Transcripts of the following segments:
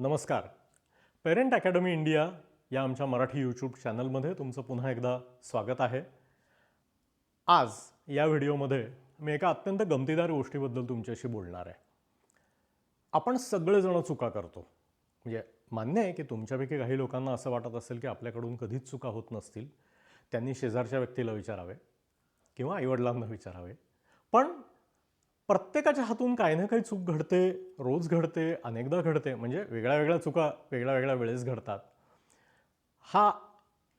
नमस्कार. Parent academy India या आमच्या मराठी यूट्यूब चॅनलमध्ये तुमचं पुन्हा एकदा स्वागत आहे. आज या व्हिडिओमध्ये मी एका अत्यंत गमतीदार गोष्टीबद्दल तुमच्याशी बोलणार आहे. आपण सगळेजण चुका करतो. म्हणजे मान्य आहे की तुमच्यापैकी काही लोकांना असं वाटत असेल की आपल्याकडून कधीच चुका होत नसतील. त्यांनी शेजारच्या व्यक्तीला विचारावे किंवा आईवडिलांना विचारावे. पण प्रत्येकाच्या हातून काही ना काही चूक घडते रोज घडते अनेकदा घडते. म्हणजे वेगळ्या वेगळ्या चुका वेगळ्या वेगळ्या वेळेस घडतात. हा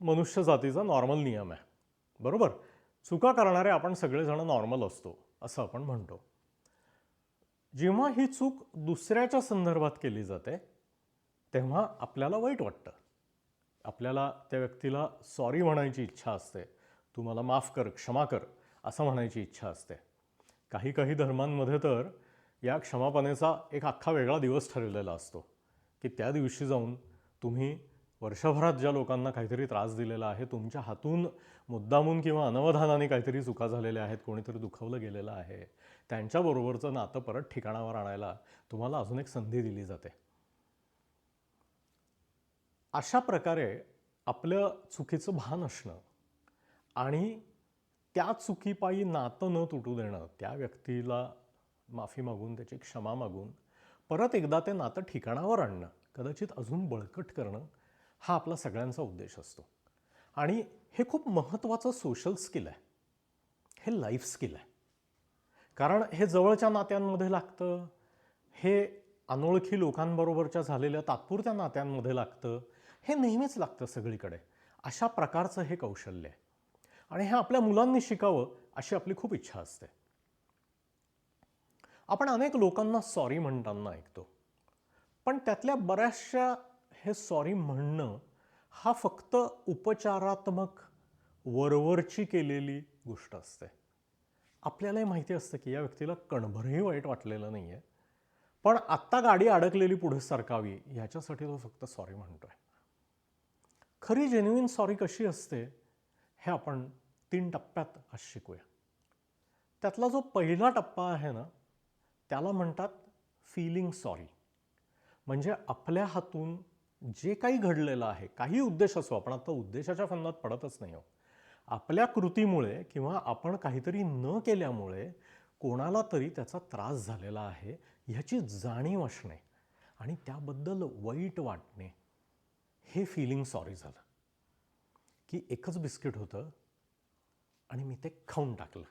मनुष्य जातीचा नॉर्मल नियम आहे. बरोबर? चुका करणारे आपण सगळेजण नॉर्मल असतो असं आपण म्हणतो. जेव्हा ही चूक दुसऱ्याच्या संदर्भात केली जाते तेव्हा आपल्याला वाईट वाटतं. आपल्याला त्या व्यक्तीला सॉरी म्हणायची इच्छा असते. तू मला माफ कर क्षमा कर असं म्हणायची इच्छा असते. काही काही धर्मांमध्ये तर या क्षमापनेचा एक अख्खा वेगळा दिवस ठरलेला असतो की त्या दिवशी जाऊन तुम्ही वर्षभरात ज्या लोकांना काहीतरी त्रास दिलेला आहे तुमच्या हातून मुद्दामून किंवा अनवधानाने काहीतरी चुका झालेल्या आहेत कोणीतरी दुखावलं गेलेलं आहे त्यांच्याबरोबरचं नातं परत ठिकाणावर आणायला तुम्हाला अजून एक संधी दिली जाते. अशा प्रकारे आपलं चुकीचं भान असणं आणि त्या चुकीपायी नातं न तुटू देणं त्या व्यक्तीला माफी मागून त्याची क्षमा मागून परत एकदा ते नातं ठिकाणावर आणणं कदाचित अजून बळकट करणं हा आपला सगळ्यांचा उद्देश असतो. आणि हे खूप महत्त्वाचं सोशल स्किल आहे. हे लाईफ स्किल आहे. कारण हे जवळच्या नात्यांमध्ये लागतं हे अनोळखी लोकांबरोबरच्या झालेल्या तात्पुरत्या नात्यांमध्ये लागतं हे नेहमीच लागतं सगळीकडे. अशा प्रकारचं हे कौशल्य आहे. आणि हे आपल्या मुलांनी शिकावं अशी आपली खूप इच्छा असते. आपण अनेक लोकांना सॉरी म्हणताना ऐकतो. पण त्यातल्या बऱ्याचशा हे सॉरी म्हणणं हा फक्त उपचारात्मक वरवरची केलेली गोष्ट असते. आपल्यालाही माहिती असतं की या व्यक्तीला कणभरही वाईट वाटलेलं नाही आहे पण आत्ता गाडी अडकलेली पुढे सरकावी ह्याच्यासाठी तो फक्त सॉरी म्हणतोय. खरी जेन्युइन सॉरी कशी असते हे आपण तीन टप्प्यात आज शिकूया. त्यातला जो पहिला टप्पा आहे ना त्याला म्हणतात फीलिंग सॉरी म्हणजे आपल्या हातून जे काही घडलेलं आहे काही उद्देश असो आपण आता उद्देशाच्या फंदात पडतच नाही हो आपल्या कृतीमुळे किंवा आपण काहीतरी न केल्यामुळे कोणाला तरी त्याचा त्रास झालेला आहे ह्याची जाणीव असणे आणि त्याबद्दल वाईट वाटणे हे फिलिंग सॉरी झालं. की एकच बिस्किट होतं आणि मी ते खाऊन टाकलं.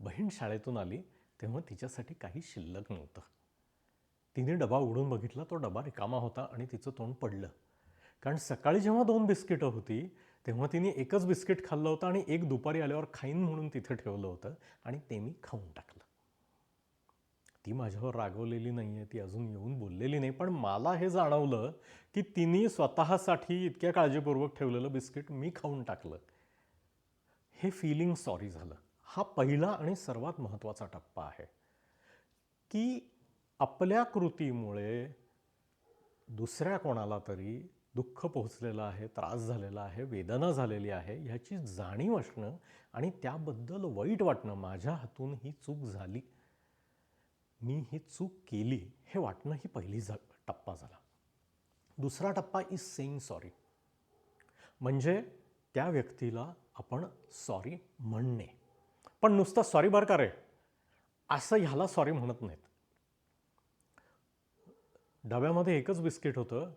बहीण शाळेतून आली तेव्हा तिच्यासाठी काही शिल्लक नव्हतं. तिने डबा उघडून बघितला तो डबा रिकामा होता आणि तिचं तोंड पडलं. कारण सकाळी जेव्हा दोन बिस्किटं होती तेव्हा तिने एकच बिस्किट खाल्लं होतं आणि एक दुपारी आल्यावर खाईन म्हणून तिथे ठेवलं होतं आणि ते मी खाऊन टाकलं. ती माझ्यावर रागवलेली नाही आहे ती अजून येऊन बोललेली नाही पण मला हे जाणवलं की तिने स्वतःसाठी इतक्या काळजीपूर्वक ठेवलेलं बिस्किट मी खाऊन टाकलं. हे फिलिंग सॉरी झालं. हा पहिला आणि सर्वात महत्त्वाचा टप्पा आहे. की आपल्या कृतीमुळे दुसऱ्या कोणाला तरी दुःख पोहोचलेलं आहे त्रास झालेला आहे वेदना झालेली आहे ह्याची जाणीव असणं आणि त्याबद्दल वाईट वाटणं माझ्या हातून ही चूक झाली. मी ही चूक केली हे वाटणं ही पहिली झा टप्पा झाला. दुसरा टप्पा इज सेईंग सॉरी म्हणजे त्या व्यक्तीला आपण सॉरी म्हणणे. पण नुसतं सॉरी बरं का रे? असं ह्याला सॉरी म्हणत नाहीत. डब्यामध्ये एकच बिस्किट होतं.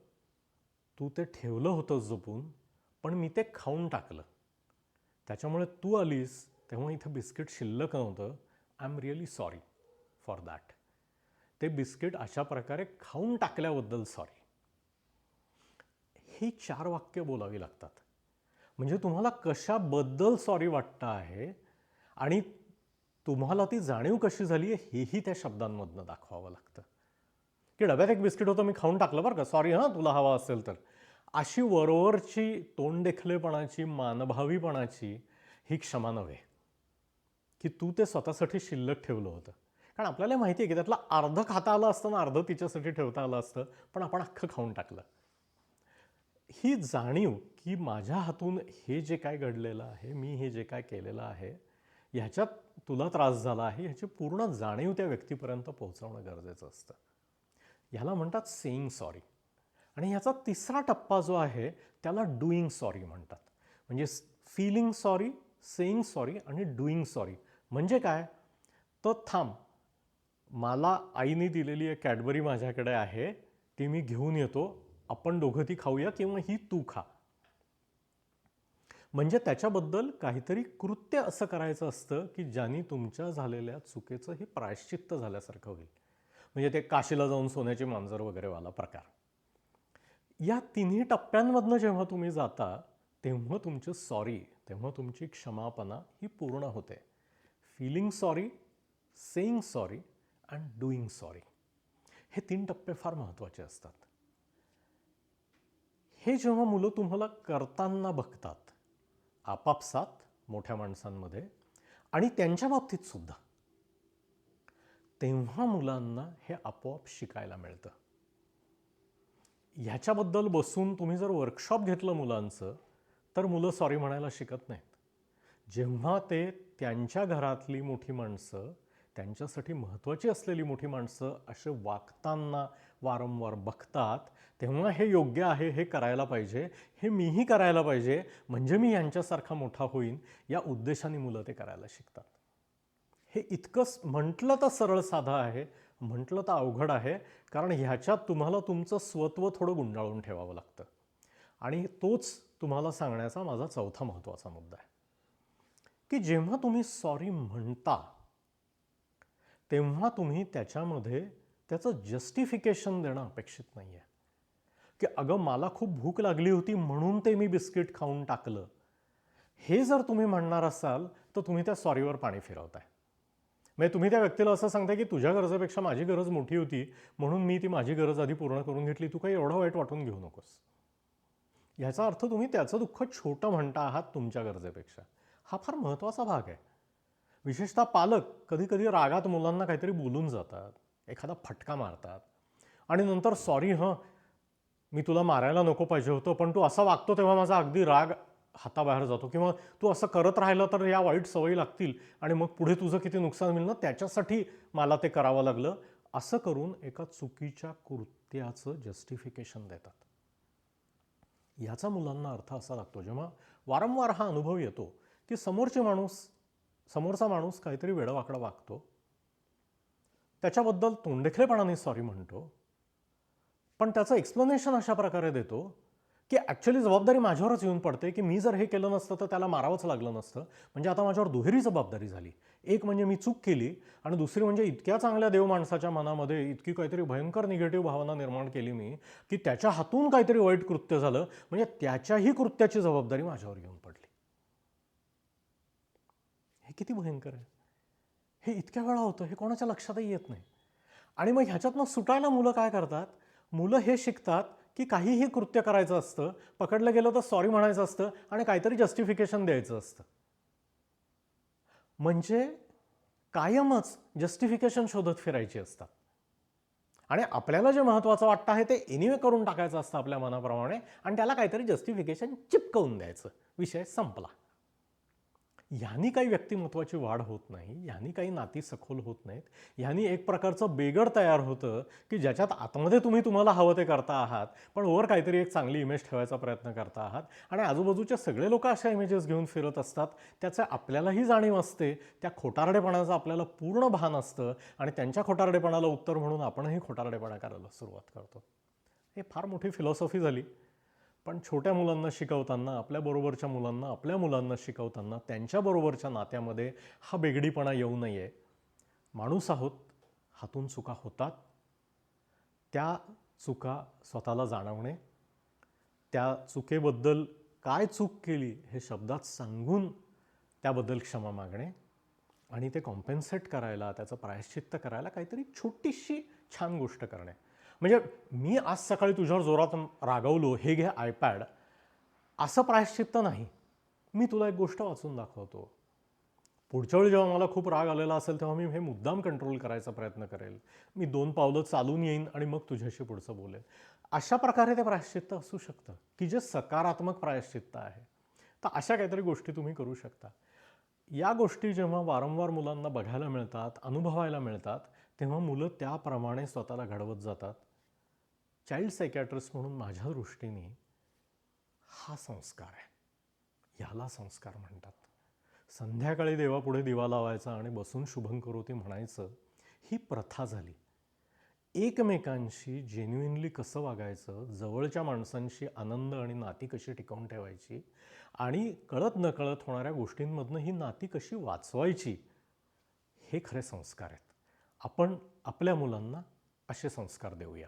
तू ते ठेवलं होतं जपून पण मी ते खाऊन टाकलं. त्याच्यामुळे तू आलीस तेव्हा इथं बिस्किट शिल्लक नव्हतं. I am really sorry for that ते बिस्किट अशा प्रकारे खाऊन टाकल्याबद्दल सॉरी ही चार वाक्य बोलावी लागतात. म्हणजे तुम्हाला कशाबद्दल सॉरी वाटतं आहे आणि तुम्हाला ती जाणीव कशी झाली आहे हेही त्या शब्दांमधनं दाखवावं लागतं. की डब्यात एक बिस्किट होतं मी खाऊन टाकलं बरं का? सॉरी हां तुला हवा असेल तर. अशी वरोवरची तोंडदेखलेपणाची मानभावीपणाची ही क्षमा नव्हे. की तू ते स्वतःसाठी शिल्लक ठेवलं होतं. कारण आपल्याला माहिती आहे की त्यातलं अर्धं खाता आलं असतं ना अर्धं तिच्यासाठी ठेवता आलं असतं पण आपण अख्खं खाऊन टाकलं. ही जाणीव की माझ्या हातून हे जे काय घडलेलं आहे मी हे जे काय केलेलं आहे ह्याच्यात तुला त्रास झाला आहे ह्याची पूर्ण जाणीव त्या व्यक्तीपर्यंत पोहोचवणं गरजेचं असतं. ह्याला म्हणतात सेईंग सॉरी आणि ह्याचा तिसरा टप्पा जो आहे त्याला डुईंग सॉरी म्हणतात. म्हणजे फीलिंग सॉरी सेईंग सॉरी आणि डुईंग सॉरी म्हणजे काय? तर थांब. मला आईने दिलेली एक कॅडबरी माझ्याकडे आहे ती मी घेऊन येतो आपण दोघं ती खाऊया किंवा ही तू खा. म्हणजे त्याच्याबद्दल काहीतरी कृत्य असं करायचं असतं की ज्यानी तुमच्या झालेल्या चुकीचं हे प्रायश्चित्त झाल्यासारखं होईल. म्हणजे ते काशीला जाऊन सोन्याची मांजर वगैरे वाला प्रकार. या तिन्ही टप्प्यांमधनं जेव्हा तुम्ही जाता तेव्हा तुमची सॉरी तेव्हा तुमची क्षमापणा ही पूर्ण होते. Feeling sorry saying sorry and doing sorry हे तीन टप्पे फार महत्त्वाचे असतात. हे जेव्हा मुलं तुम्हाला करताना बघतात आपापसात मोठ्या माणसांमध्ये आणि त्यांच्या बाबतीत सुद्धा तेव्हा मुलांना हे आपोआप शिकायला मिळतं. ह्याच्याबद्दल बसून तुम्ही जर वर्कशॉप घेतलं मुलांचं तर मुलं सॉरी म्हणायला शिकत नाहीत. जेव्हा ते त्यांच्या घरातली मोठी माणसं त्यांच्यासाठी महत्त्वाची असलेली मोठी माणसं असे वागताना वारंवार बघतात तेव्हा हे योग्य आहे हे करायला पाहिजे हे मीही करायला पाहिजे म्हणजे मी यांच्यासारखा मोठा होईन या उद्देशाने मुलं ते करायला शिकतात. हे इतकंच म्हटलं तर सरळ साधं आहे म्हटलं तर अवघड आहे कारण ह्याच्यात तुम्हाला तुमचं स्वत्व थोडं गुंडाळून ठेवावं लागतं. आणि तोच तुम्हाला सांगण्याचा माझा चौथा महत्त्वाचा मुद्दा आहे. की जेव्हा तुम्ही सॉरी म्हणता तेव्हा तुम्ही त्याच्यामध्ये त्याचं जस्टिफिकेशन देणं अपेक्षित नाही आहे की अगं मला खूप भूक लागली होती म्हणून ते मी बिस्किट खाऊन टाकलं. हे जर तुम्ही म्हणणार असाल तर तुम्ही त्या सॉरीवर पाणी फिरवताय. म्हणजे तुम्ही त्या व्यक्तीला असं सांगताय की तुझ्या गरजेपेक्षा माझी गरज मोठी होती म्हणून मी ती माझी गरज आधी पूर्ण करून घेतली. तू काही एवढं वाईट वाटून घेऊ नकोस. ह्याचा अर्थ तुम्ही त्याचं दुःख छोटं म्हणता आहात तुमच्या गरजेपेक्षा. हा फार महत्त्वाचा भाग आहे. विशेषतः पालक कधीकधी रागात मुलांना काहीतरी बोलून जातात. एखादा फटका मारतात. आणि नंतर सॉरी हं मी तुला मारायला नको पाहिजे होतं पण तू असा वागतो तेव्हा माझा अगदी राग हाताबाहेर जातो किंवा तू असं करत राहिलं तर या वाईट सवयी लागतील आणि मग पुढे तुझं किती नुकसान होईल ना त्याच्यासाठी मला ते करावं लागलं. असं करून एका चुकीच्या कृत्याचं जस्टिफिकेशन देतात. ह्याचा मुलांना अर्थ असा लागतो जेव्हा वारंवार हा अनुभव येतो की समोरचे माणूस समोरचा माणूस काहीतरी वेडवाकडं वागतो त्याच्याबद्दल तोंडेखलेपणाने सॉरी म्हणतो. पण त्याचं एक्सप्लेनेशन अशा प्रकारे देतो की ॲक्च्युली जबाबदारी माझ्यावरच येऊन पडते की मी जर हे केलं नसतं तर त्याला मारावंच लागलं नसतं. म्हणजे आता माझ्यावर दुहेरी जबाबदारी झाली. एक म्हणजे मी चूक केली आणि दुसरी म्हणजे इतक्या चांगल्या देव माणसाच्या मनामध्ये इतकी काहीतरी भयंकर निगेटिव्ह भावना निर्माण केली मी की त्याच्या हातून काहीतरी वाईट कृत्य झालं. म्हणजे त्याच्याही कृत्याची जबाबदारी माझ्यावर येऊन पडली. हे किती भयंकर आहे. हे इतक्या वेळा होतं हे कोणाच्या लक्षातही येत नाही. आणि मग ह्याच्यातनं सुटायला मुलं काय करतात? मुलं हे शिकतात की काहीही कृत्य करायचं असतं पकडलं गेलं तर सॉरी म्हणायचं असतं आणि काहीतरी जस्टिफिकेशन द्यायचं असतं. म्हणजे कायमच जस्टिफिकेशन शोधत फिरायची असतात. आणि आपल्याला जे महत्त्वाचं वाटतं आहे ते एनिवे करून टाकायचं असतं आपल्या मनाप्रमाणे आणि त्याला काहीतरी जस्टिफिकेशन चिपकवून द्यायचं. विषय संपला. ह्यानी काही व्यक्तिमत्वाची वाढ होत नाही ह्यानी काही नाती सखोल होत नाहीत ह्यानी एक प्रकारचं बेगड तयार होतं की ज्याच्यात आतमध्ये तुम्ही तुम्हाला हवं ते करता आहात पण वर काहीतरी एक चांगली इमेज ठेवायचा प्रयत्न करता आहात. आणि आजूबाजूचे सगळे लोक अशा इमेजेस घेऊन फिरत असतात त्याचं आपल्यालाही जाणीव असते त्या खोटारडेपणाचं आपल्याला पूर्ण भान असतं आणि त्यांच्या खोटारडेपणाला उत्तर म्हणून आपणही खोटारडेपणा करायला सुरुवात करतो. हे फार मोठी फिलॉसॉफी झाली. पण छोट्या मुलांना शिकवताना आपल्याबरोबरच्या मुलांना आपल्या मुलांना शिकवताना त्यांच्याबरोबरच्या नात्यामध्ये हा बेगडीपणा येऊ नये. माणूस आहोत हातून चुका होतात. त्या चुका स्वतःला जाणवणे त्या चुकेबद्दल काय चूक केली हे शब्दात सांगून त्याबद्दल क्षमा मागणे आणि ते कॉम्पेन्सेट करायला त्याचं प्रायश्चित्त करायला काहीतरी छोटीशी छान गोष्ट करणे. म्हणजे मी आज सकाळी तुझ्यावर जोरात रागवलो हे घे आयपॅड असं प्रायश्चित्त नाही. मी तुला एक गोष्ट वाचून दाखवतो. पुढच्या वेळी जेव्हा मला खूप राग आलेला असेल तेव्हा मी हे मुद्दाम कंट्रोल करायचा प्रयत्न करेल. मी दोन पावलं चालून येईन आणि मग तुझ्याशी पुढचं बोलेन. अशा प्रकारे ते प्रायश्चित्त असू शकतं की जे सकारात्मक प्रायश्चित्त आहे. तर अशा काहीतरी गोष्टी तुम्ही करू शकता. या गोष्टी जेव्हा वारंवार मुलांना बघायला मिळतात अनुभवायला मिळतात तेव्हा मुलं त्याप्रमाणे स्वतःला घडवत जातात. चाइल्ड सायकॅट्रिस्ट म्हणून माझ्या दृष्टीने हा संस्कार आहे. ह्याला संस्कार म्हणतात. संध्याकाळी देवापुढे दिवा लावायचा आणि बसून शुभं करोती म्हणायचं ही प्रथा झाली. एकमेकांशी जेन्युइनली कसं वागायचं जवळच्या माणसांशी आनंद आणि नाती कशी टिकवून ठेवायची आणि कळत नकळत होणाऱ्या गोष्टींमधनं ही नाती कशी वाचवायची हे खरे संस्कार आहेत. आपण आपल्या मुलांना असे संस्कार देऊया.